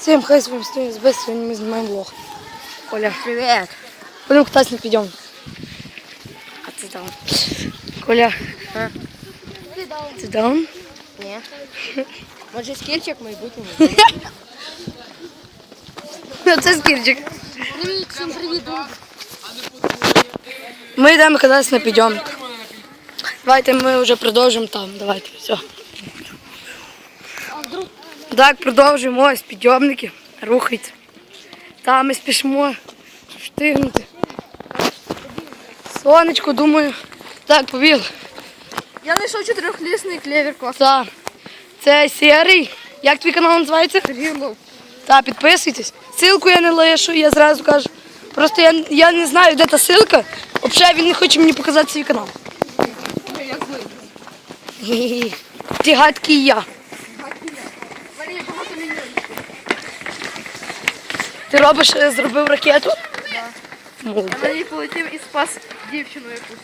Всем хай, с вами Студия СБ, сегодня мы снимаем влог. Коля, Привет. пойдем кататься на підйом. А ти там? Коля, А? ти даун? Ні. Може скільчик майбутньому? Це скірчик. Привіт, всім привіт. Ми йдемо кататися на підйомник. Давайте ми вже продовжимо там. Давайте, все. Так, продовжуємо. Ось підйомники. Рухайте. Там ми спішимо встигнути. Сонечко, думаю. Так, побігли. Я знайшов чотирьохлісний клевер клас. Так. Це серий. Як твій канал називається? Гірлов. Так, підписуйтесь. Ссылку я не лишу, я зразу кажу. Просто я, я не знаю, де та ссылка. Взагалі він не хоче мені показати свій канал. Ти гадкий я. Ти робиш, е, зробив ракету? Молодець. Я на ній полетів і спас дівчину якусь.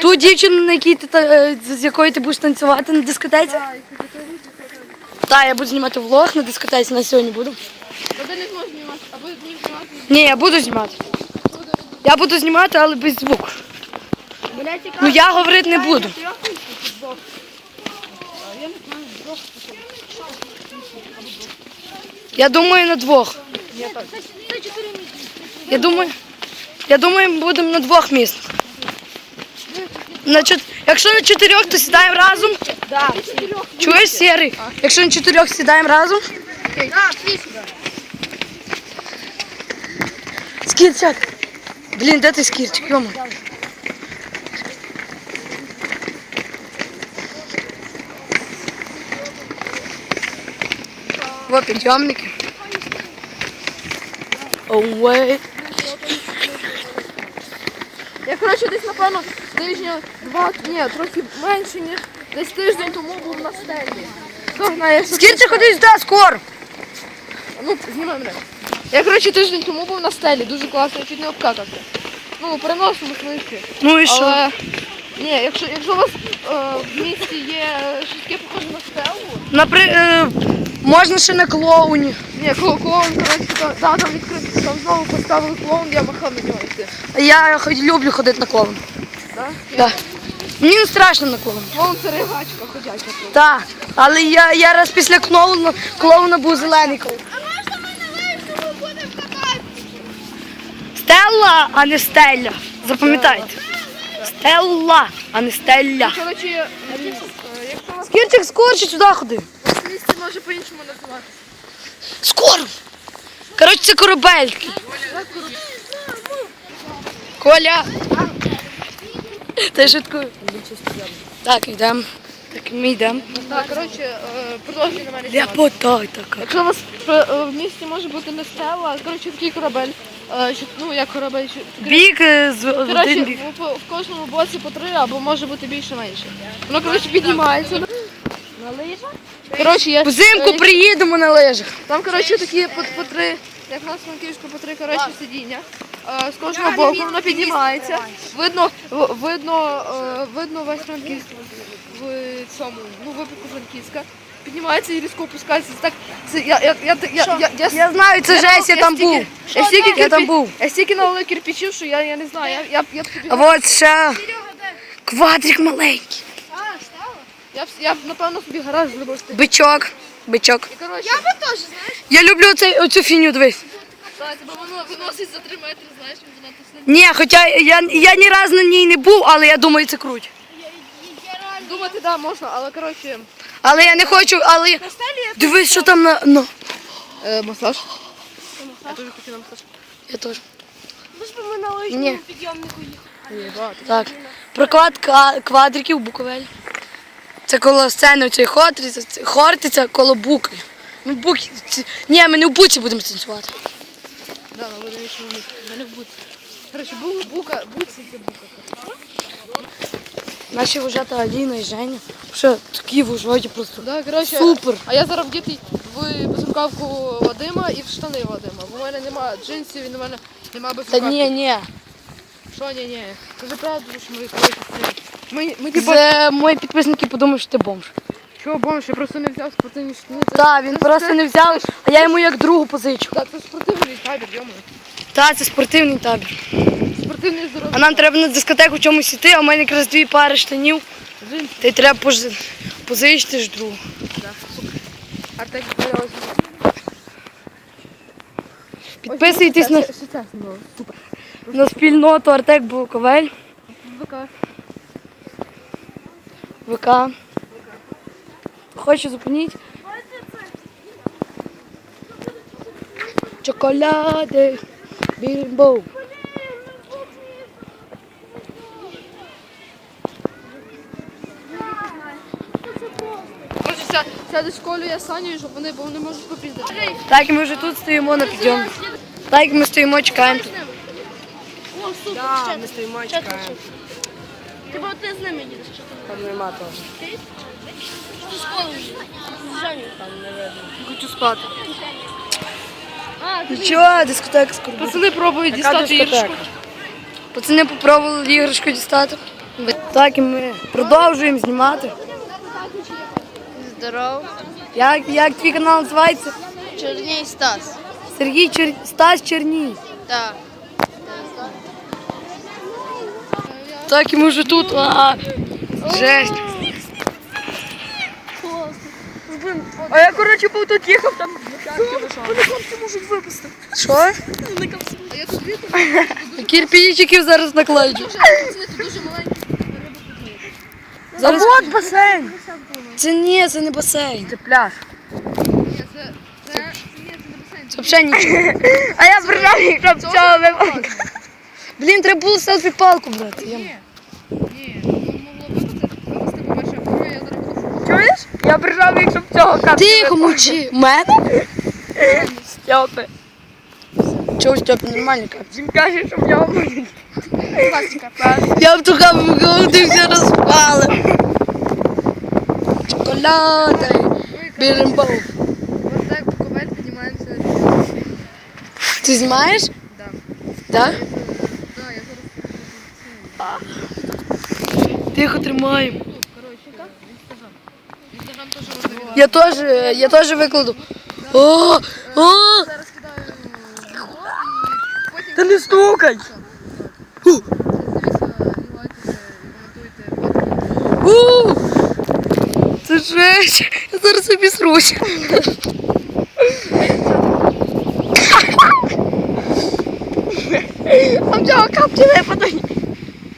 Ту дівчину, на якій ти е, з якою ти будеш танцювати на дискотеці? Так, я буду знімати влог на дискотеці на сьогодні буду. Вода не зможеш знімати, або не знімати. Ні, я буду знімати. Я буду знімати, але без звуку. Ну я говорити не буду. Я думаю на двох. Я думаю, я думаю, будемо на двох місцях. На. Якщо на чотирьох, то сідаємо разом. Да. Чуєш, Сірий? Якщо на чотирьох сідаємо разом. Скірчак. Блін, де ти скірчик? Йома. Во підйомники. Ой. Я, коротше, десь, напевно, тижня два, ні, трохи менше, ніж десь тиждень тому був на стелі. Хто знає, що Скірчик, ходи сюди, скоро. Ну, знімай мене. Я, коротше, тиждень тому був на стелі, дуже класно, я чуть не обкакався. Ну, переносимо книжки. Ну і що? Але, ні, якщо, якщо у вас е, в місті є щось таке похоже на стелу, Напри... е, можна ще на клоуні. ні, клоун, коротше, там, да, там відкрито, там знову поставили клоун, я махав на нього йти. Я хоч люблю ходити на клоун. Да? Да. Мені не страшно на клоун. Клоун це ригачка ходяча. Так, але я, я раз після клоуна, клоуна був зелений клоун. Стелла, а не стелля. Запам'ятайте. Стелла, а не стелля. Коротше, е, якщо вас Скірчик, скорче сюди ходи. В може по-іншому називати. Скоро. Коротше, це корабельки. Коля. Ти шуткую. Так, йдемо. Так, ми йдемо. Так, коротше, е, продовжуй на мене знімати. Ляпота така. Якщо у вас е, в місті може бути не стела, а коротше такий корабель. е, що- Ну, як корабель. що- Бік е, з Коротше, один бік. в, в кожному боці по три, або може бути більше менше. Воно, коротше, піднімається. На лижах? Коротше, я, Взимку е, приїдемо на лижах. Там, коротше, такі по, по три, як у нас в Франківську, по три, коротше, сидіння. Е, З кожного боку воно піднімається. Видно, в- видно, е, видно весь Франківськ в цьому, ну, випадку Франківська. Піднімається і різко опускається. Це Так, це, я, я, я, я, я, я, Я знаю, це жесть, я там був. Я стільки, Я там кирпі- був. Я стільки налив кирпичів, що я, я не знаю, я, я, я, А от ще квадрик маленький. Я, б- я, б, напевно, собі гараж зробив. Бичок. Бичок. І, коротше, я би теж, знаєш, Я люблю оцей, оцю фіню, дивись. так, бо воно виносить за три метри, знаєш, він занадто. Ні, хоча я, я ні разу на ній не був, але я думаю, це круть. Думати, да, можна, але, коротше, Але я не хочу, але я- дивись, що там на. Ну, Е, масаж. Я теж хочу на масаж. я теж. Ми ж би ми на Ні. лижному підйомнику їхали. Так. Проклад ка- квадриків Буковель. Це коло сцени цієї Хортиця, Хортиця коло Буки. Ну, Буки. Ні, ми не в Буці будемо танцювати. Да, на водовічному місці. В Мене в буці. Коротше, бука, буці це бука. Наші вожата Аліна і Женя. Що такі вожаті просто. Да, коротше, Супер. А я зараз вдітий в безрукавку Вадима і в штани Вадима. Бо в мене немає джинсів і в мене немає Та безрукавки. ні, ні. Що ні, ні. Кажи правду, що ми це- Ми, ми типу, Це мої підписники подумають, що ти бомж. Чого бомж? Я просто не взяв спортивні штани. Це, Так, він просто не взяв, а я йому як другу позичу. Та, це спортивний табір, йому. Так, це спортивний табір. Спортивний здоров'я. А нам треба на дискотеку чомусь іти, а в мене якраз дві пари штанів. Джинс. Та й треба пози- позичити ж другу. Артек здоров'я. Підписуйтесь на, Що це було? На спільноту Артек Буковель, ВК. ВК. Хочу зупиніть. Чоколяди, бімбоу. Сяду з я Саню, щоб вони, бо вони можуть попіздати. Так, ми вже тут стоїмо на підйомі. Так, ми стоїмо, чекаємо. О, супер, ще ми стоїмо чекаємо. Ти бо ти з ними їдеш, що ти Там нема того. Ти з колою з Жаню. Хочу спати. А, ти Нічого, дискотека скоро. буде. Пацани пробують Яка дістати дискотека? іграшку. Пацани попробували іграшку дістати. Так, і ми продовжуємо знімати. Здоров. Як, як твій канал називається? Чорній Стас. Сергій Чер... Стас Черній. Так. Так, і ми вже тут. А, жесть. А я, коротше, був тут їхав, там Вони хлопці можуть випустити. Що? А я тут вітер. Кірпічиків зараз маленькі. Зараз... от басейн. Це ні, це не басейн. Це пляж. Ні, це, це, ні, це не басейн. Це взагалі нічого. А я брав, щоб цього не Блін, треба було селфі-палку брати. Я- Ні, ні, ну могло по-перше, я зараз Чуєш? Я прижав їх, щоб цього капці. Тихо, мовчи. Мене? Стьопи. Чого Степі нормально капці? Він каже, щоб в нього пластика. Я б ту камеру все розпали. Чоколади. Бірембоу. Ось так Буковель піднімаємося. Ти знаєш? Да. Так? Да, я зараз Тихо тримаємо. Я теж, я теж викладу. О, о, Зараз кидаю і потім... Та не стукай! У. Це жесть. Я зараз обісруся. А в цього капці випадуть.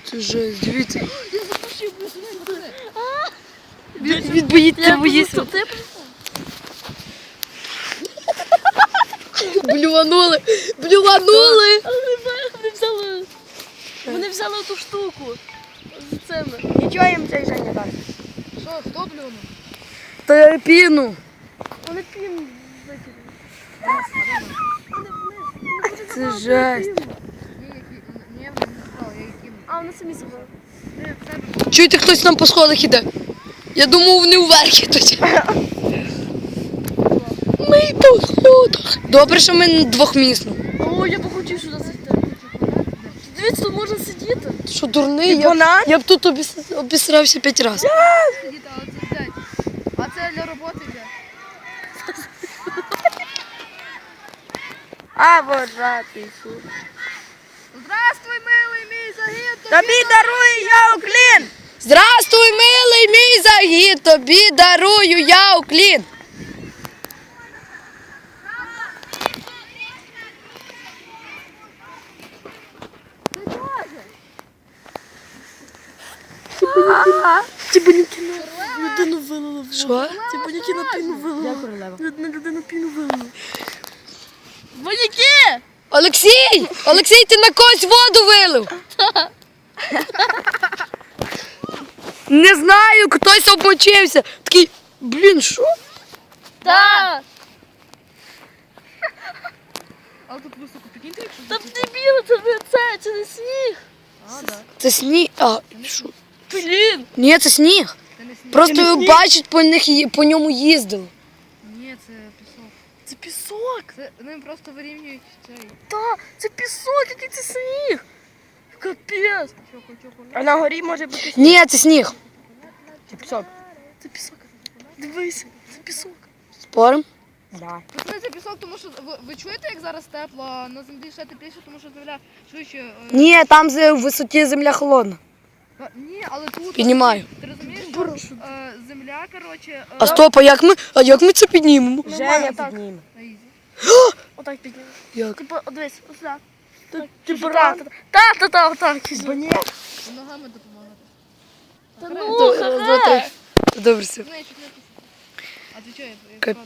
Це жесть, дивіться. Він, він боїться, боїться. Блюванули, блюванули. Вони взяли. Вони взяли ту штуку. З цими. Нічого їм цей Женя дасть. Що, хто блюнув? Та піну. Вони пін викинули. Це жесть. Ні, я не знала, я які... А, вони самі забрали. Чуєте, хтось там по сходах іде? Я думав, вони вверх ідуть. Ми тут в людях. Добре, що ми двохмісно. О, я б хотів сюди зайти. Дивіться, тут можна сидіти. Ти Що дурний? Я, банан? я б тут обіс- обісрався п'ять разів. Сидіти, це. А це для роботи йде. А, вожатий суд. Здравствуй, милий мій загін! Тобі дарую я уклін! Здравствуй, мій загід, тобі дарую я уклін. Людину вилили. Що? Ці баняки на піну вилили. Я королева. На людину піну вилили. Баняки! Олексій! Олексій, ти на когось воду вилив. Не знаю, хтось обмочився. Такий, блін, що? Так! Але тут високо підійти, якщо... Та дебіли, це не це, це не сніг. А, да. Це сніг. А, що? Блін! Ні, це сніг. Це не сніг. Просто бачить, по них ї- по ньому їздили. Ні, це пісок. Це пісок. Це ним просто вирівнюють цей. Та, це пісок, який це сніг. Капець. Чоко. А на горі може бути Ні, це сніг. пісок. Це пісок. Дивися, це пісок. Спорим? Да. Пацани, це пісок, тому що ви, ви чуєте, як зараз тепло, а на землі ще тепліше, тому що земля швидше. е, Ні, там з- в висоті земля холодна. а, ні, але тут. Піднімаю. Ти розумієш, що е, земля, коротше. е, А стоп, а як ми, а як ми це піднімемо? Женя так. підніме. Отак підняв. Як? Типу, от дивись, ось так. Ти так, так, так, так, отак. Бо ні. Ногами допомагати. Та ну, два, три. ха Добре, все.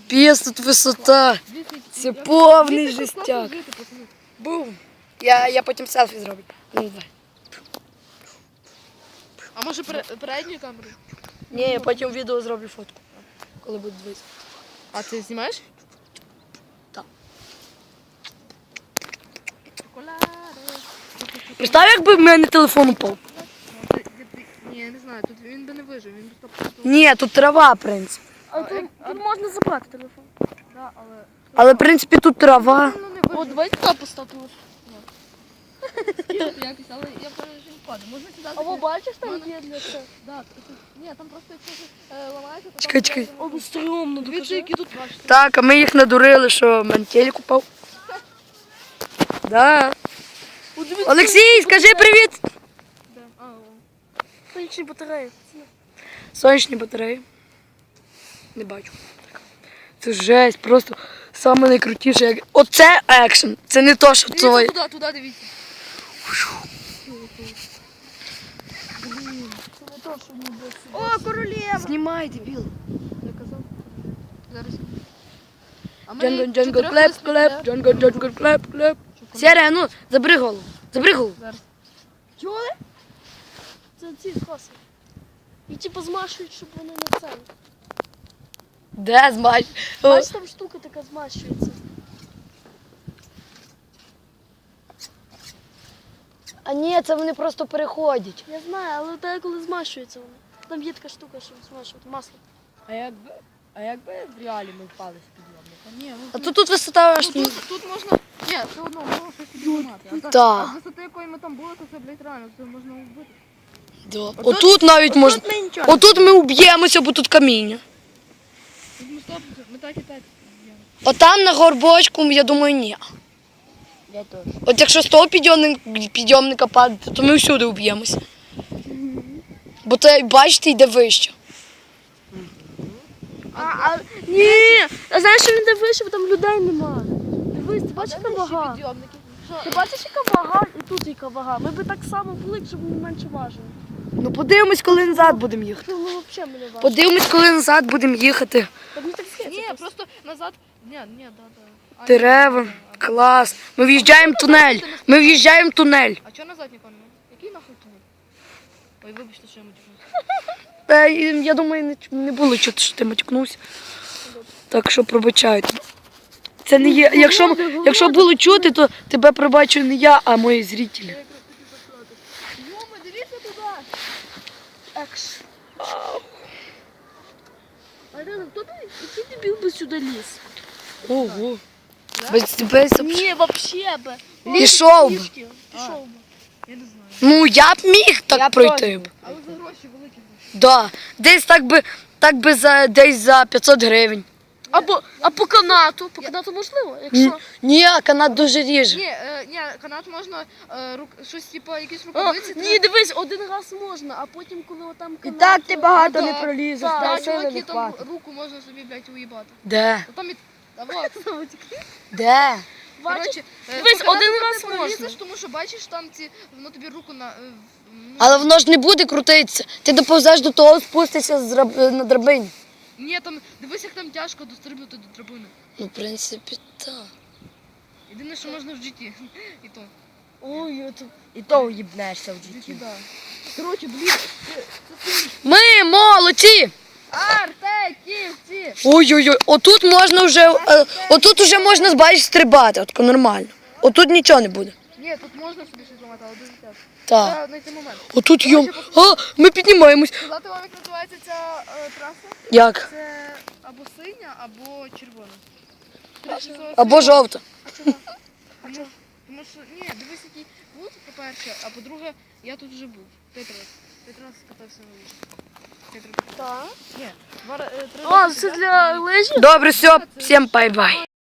Я тут висота. Це повний жестяк. Бум. Я, я потім селфі зроблю. Ну, давай. А може пере- передньою камерою? Ні, я потім відео зроблю фотку. Коли буде дивитися. А ти знімаєш? Так. Шоколади. Представ, якби в мене телефон упав. Ні, я не знаю, тут він би не вижив, він би просто... Ні, тут трава, в принципі. А тут, тут можна забрати телефон. Да, але... Але в принципі тут трава. Ну, не О, давай туди поставимо. Якось, але я впевнена, що. Можна сюди... А ви бачиш, там є для цього? Да, тут- Ні, там просто якщо щось, е, ламається, то Чекай, чекай. О, ну стрьомно, Дивіться, докажи. які тут ваші. Так, а ми їх надурили, що в мене телек упав. Да. Олексій, скажи привіт! Сонячні батареї. Сонячні батареї. Не бачу. Це жесть, просто саме найкрутіше. Як... Оце екшен. Це не то, що твоє. туди, туди дивіться. О, королева. Знімай, дебіл. Я казав. Зараз. Ми Джанго, джанго, клеп, клеп, піде. джанго, джанго, клеп, клеп. Серія, ну, забери голову. Забери голову. Чули? Це ці коси. І типу змашують, щоб вони не це. Де змач? Бачиш, там штука така змащується. А ні, це вони просто переходять. Я знаю, але те, коли змащується воно. Там є така штука, щоб змащувати масло. А якби, а якби в реалі ми впали з підйомника? Ні, ну, А тут, тут висота аж ну, тут, тут можна... Ні, все одно можна щось підіймати. А, так, Так. а з висоти, якої ми там були, то це, блядь, реально, це можна вбити. Да. Отут навіть можна. Тут ми нічого. Отут ми уб'ємося, бо тут каміння. Тут ми стоп, ми так і так. є. Отам на горбочку, я думаю, ні. Я теж. От якщо з того підйомника, підйомника падати, то ми всюди уб'ємося. Бо це, бачите, йде вище. А, а, ні! А знаєш, що він де вийшов, там людей нема. Дивись, ти бачиш, яка вага? Ти бачиш, яка вага, і тут яка вага. Ми би так само були, якщо б ми менше важили. Ну подивимось, коли назад будемо їхати. Що ми взагалі мене важили. Подивимось, коли назад будемо їхати. Та мені так здається. Ні, просто. просто назад. Ні, ні, да, да. А, Дерева. Клас. Ми в'їжджаємо в тунель. Ми в'їжджаємо в тунель. А чого назад немає? Який нахуй тунель? Ой, вибачте, що я матюкнувся. І Я думаю, не, не було чути, що ти матюкнувся. Так що пробачайте. Це не є. Якщо, якщо було чути, то тебе пробачу не я, а мої зрителі. Йома, дивіться туди. Арина, хто ти? Який дебіл би сюди ліз? Ого. Без тебе Ні, вообще би. Пішов би. Пішки. Пішов би. Я не знаю. Ну я б міг так Я пройти. б. Але за гроші великі. Да. Десь так би, так би за десь за 500 гривень. Або, а по канату? По канату можливо, якщо. ні, канат дуже ріже. Ні, е, ні, канат можна е, рук, щось типу, якісь А, рукавиці. ні, дивись, один раз можна, а потім, коли отам І канат. так ти багато не пролізеш, Так, та Да, сили чуваки, не там хватить. руку можна собі, блядь, уїбати. Де? Ну там і... А вот, Де? Бачиш? Коротше, е, Дивись, по канату один там раз не пролізеш, можна. тому що бачиш, там ці, воно тобі руку на... е, в- ну, Але воно ж не буде крутитися. Ти доповзеш до того, спустишся з раб- на драбині. Ні, там, дивись, як там тяжко дострибнути до драбини. Ну, в принципі, так. Єдине, що можна в житті. І то. Ой, це... І то уїбнешся в житті. да. Коротше, блін, це, це ти. Ми молодці! Артеківці! Ой-ой-ой, отут можна вже, е, отут вже можна бачиш стрибати, отко нормально. Отут нічого не буде. Ні, тут можна собі щось ламати, але дуже тяжко. Так. Треба знайти момент. Отут йом. А, ми піднімаємось. Сказати вам, як називається ця е, траса? Як? Це або синя, або червона. Коротше, це Або жовта. Тому, тому що, ні, дивись, який путь, по-перше, а по-друге, я тут вже був. П'ять раз. П'ять раз катався на лижах. Так. Два ра- е, три А, це для лижі? Добре, все, всім бай-бай.